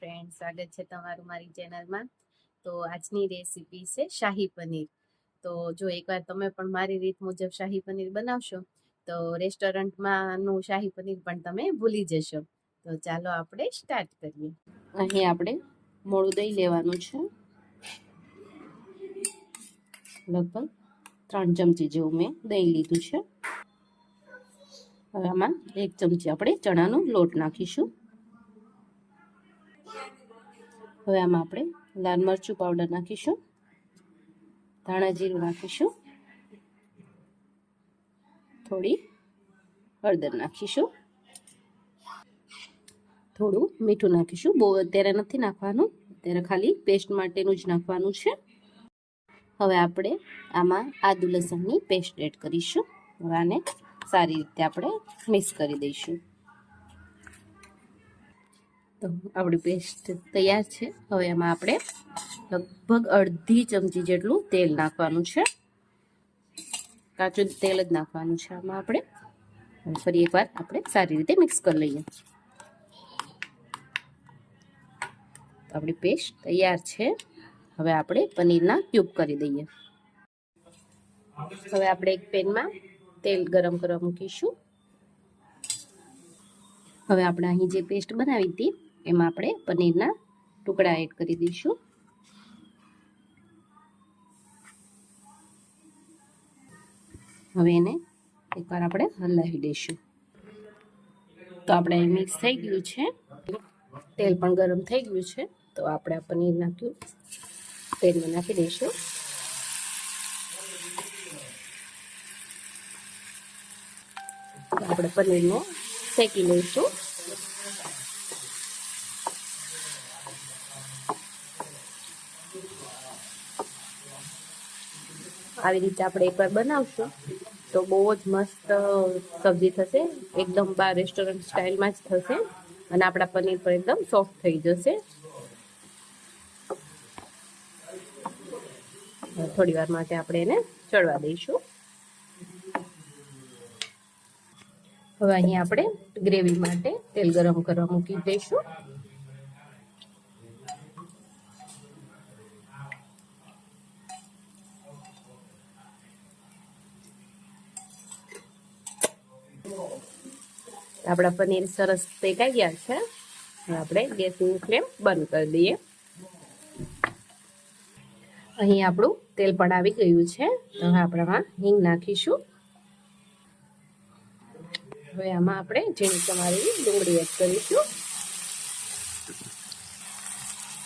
Friend સ્વાગત છે તમારું મારી ચેનલમાં. તો આજની રેસીપી છે શાહી પનીર. તો જો એકવાર તમે પણ મારી રીત મુજબ શાહી પનીર બનાવશો, તો રેસ્ટોરન્ટમાંનું શાહી પનીર પણ તમે ભૂલી જશો. તો ચાલો આપણે સ્ટાર્ટ કરીએ. અહીં આપણે મોળું દહીં લેવાનું છે. લગભગ ત્રણ ચમચી જેવું મેં દહીં લીધું છે. આમાં એક ચમચી આપણે ચણાનો લોટ નાખીશું. હવે આમાં આપણે લાલ મરચું પાવડર નાખીશું, ધાણા જીરું નાખીશું, થોડી હળદર નાખીશું, થોડું મીઠું નાખીશું. બહુ અત્યારે નથી નાખવાનું, અત્યારે ખાલી પેસ્ટ માટેનું જ નાખવાનું છે. હવે આપણે આમાં આદુ લસણની પેસ્ટ એડ કરીશું. હવે આને સારી રીતે આપણે મિક્સ કરી દઈશું. તો આપણી પેસ્ટ તૈયાર છે. હવે એમાં આપણે લગભગ અડધી ચમચી જેટલું તેલ નાખવાનું છે. કાચું તેલ જ નાખવાનું છે આમાં આપણે. ફરી એકવાર આપણે સારી રીતે મિક્સ કરી લઈએ. આપણી પેસ્ટ તૈયાર છે. હવે આપણે પનીરના ક્યુબ કરી દઈએ. હવે આપણે એક પેનમાં તેલ ગરમ કરવા મૂકીશું. હવે આપણે અહીં જે પેસ્ટ બનાવી હતી એમાં આપણે પનીરના ટુકડા એડ કરી દઈશું. હવે એને એકવાર આપણે હલાવી દઈશું. તો આપણે મિક્સ થઈ ગયું છે. તેલ પણ ગરમ થઈ ગયું છે. તો આપણે આ પનીર નાખ્યું તેલમાં નાખી દઈશું. આપણે પનીરને શેકી લઈશું. આવી રીતે આપણે એકવાર બનાવશું. તો બહુ જ મસ્ત સબ્જી થશે. એકદમ બાર રેસ્ટોરન્ટ સ્ટાઇલમાં જ થશે. અને આપણા પનીર પણ એકદમ સોફ્ટ થઈ જશે. થોડી વાર માટે આપણે એને ચડવા દઈશું. હવે અહીં આપણે ગ્રેવી માટે તેલ ગરમ કરવા મૂકી દઈશું. આપણા પનીર સરસ શેકાઈ ગયા છે. આપણે ગેસની ફ્લેમ બંધ કરી દઈએ. અહીં આપણું તેલ પણ આવી ગયું છે. હવે આપણામાં હિંગ નાખીશું. હવે આમાં આપણે ઝીણી તમારી ડુંગળી એડ કરીશું.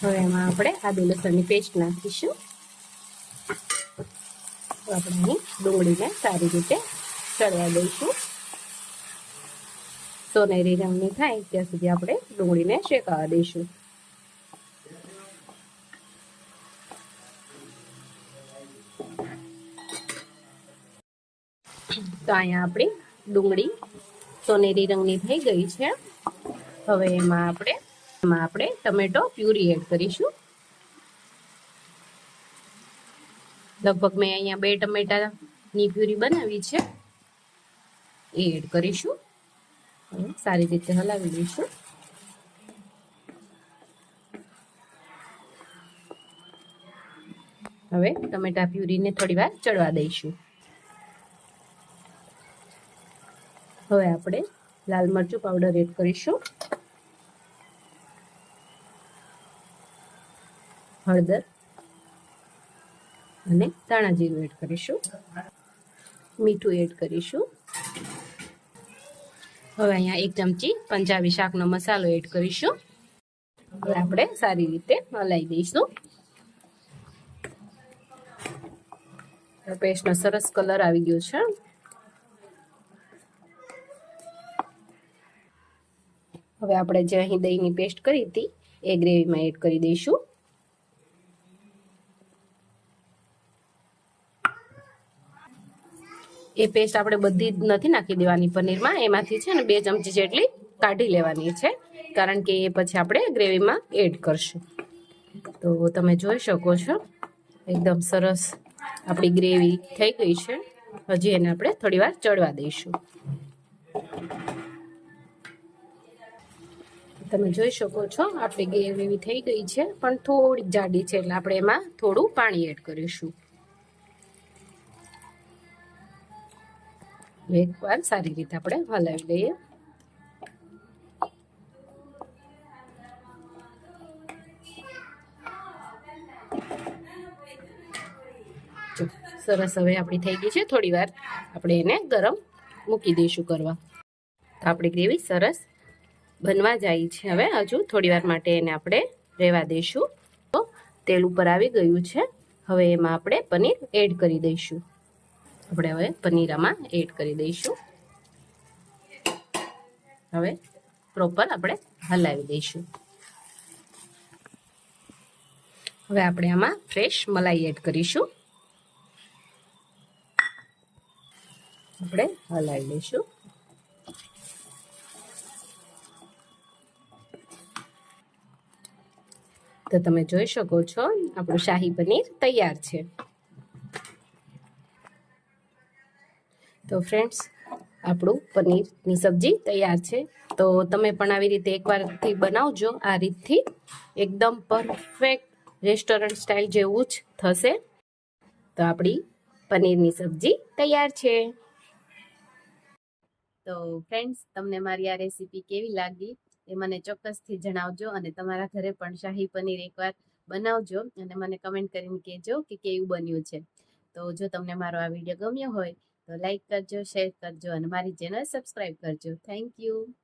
હવે એમાં આપણે આદુ લસણની પેસ્ટ નાખીશું. આપણે અહીં ડુંગળીને સારી રીતે ચડવા દઈશું. સોનેરી રંગની થાય ત્યાં સુધી આપણે ડુંગળીને શેકાવા દઈશું. તો અહીંયા આપણી ડુંગળી સોનેરી રંગની થઈ ગઈ છે. હવે એમાં આપણે એમાં આપણે ટમેટો પ્યુરી એડ કરીશું. લગભગ મેં અહીંયા બે ટમેટાની પ્યુરી બનાવી છે. એ એડ કરીશું. સારી રીતે હલાવી દઈશું હવે ટમેટા પ્યુરીને થોડી વાર ચડવા દઈશું. હવે આપણે લાલ મરચું પાવડર એડ કરીશું. હળદર અને ધાણા જીરું એડ કરીશું. મીઠું એડ કરીશું. હવે અહીંયા એક ચમચી પંજાબી શાકનો મસાલો એડ કરીશું. હવે આપણે સારી રીતે હલાવી દઈશું. પેસ્ટનો સરસ કલર આવી ગયો છે. હવે આપણે જે અહીં દહીંની પેસ્ટ કરી હતી, એ ગ્રેવીમાં એડ કરી દઈશું. એ પેસ્ટ આપણે બધી નથી નાખી દેવાની પનીરમાં, એમાંથી છે ને બે ચમચી જેટલી કાઢી લેવાની છે, કારણ કે એ પછી આપણે ગ્રેવીમાં એડ કરશું. તો તમે જોઈ શકો છો, એકદમ સરસ આપણી ગ્રેવી થઈ ગઈ છે. હજી એને આપણે થોડી વાર ચડવા દઈશું. તમે જોઈ શકો છો, આપણી ગ્રેવી થઈ ગઈ છે, પણ થોડીક જાડી છે, એટલે આપણે એમાં થોડું પાણી એડ કરીશું. એકવાર સારી રીતે આપણે હલાવી લઈએ. જો, સરસ હવે આપણી થઈ ગઈ છે. થોડી વાર આપણે એને ગરમ મૂકી દઈશું કરવા. તો આપણી ગ્રેવી સરસ બનવા જાય છે હવે હજુ. થોડી વાર માટે એને આપણે રહેવા દઈશું. તો તેલ ઉપર આવી ગયું છે. હવે એમાં આપણે પનીર એડ કરી દઈશું. આપણે હવે પનીરામાં એડ કરી દઈશું. હવે પ્રોપર આપણે હલાવી દઈશું. હવે આપણે આમાં ફ્રેશ મલાઈ એડ કરીશું. આપણે હલાવી લઈશું તો તમે જોઈ શકો છો, આપણું શાહી પનીર તૈયાર છે. તો ફ્રેન્ડ્સ આપણું પનીરની સબ્જી તૈયાર છે. તો તમે પણ આવી રીતે એકવારથી બનાવજો. આ રીતથી એકદમ પરફેક્ટ રેસ્ટોરન્ટ સ્ટાઇલ જેવું જ થશે. તો આપણી પનીરની સબ્જી તૈયાર છે. તો ફ્રેન્ડ્સ તમને મારી આ રેસીપી કેવી લાગી એ મને ચોક્કસથી જણાવજો અને તમારા ઘરે પણ શાહી પનીર એકવાર બનાવજો અને મને કમેન્ટ કરીને કહેજો કે કેવું બન્યું છે. તો જો તમને મારો આ વીડિયો ગમ્યો હોય તો લાઈક કરજો શેર કરજો અને મારી ચેનલ સબસ્ક્રાઈબ કરજો. Thank you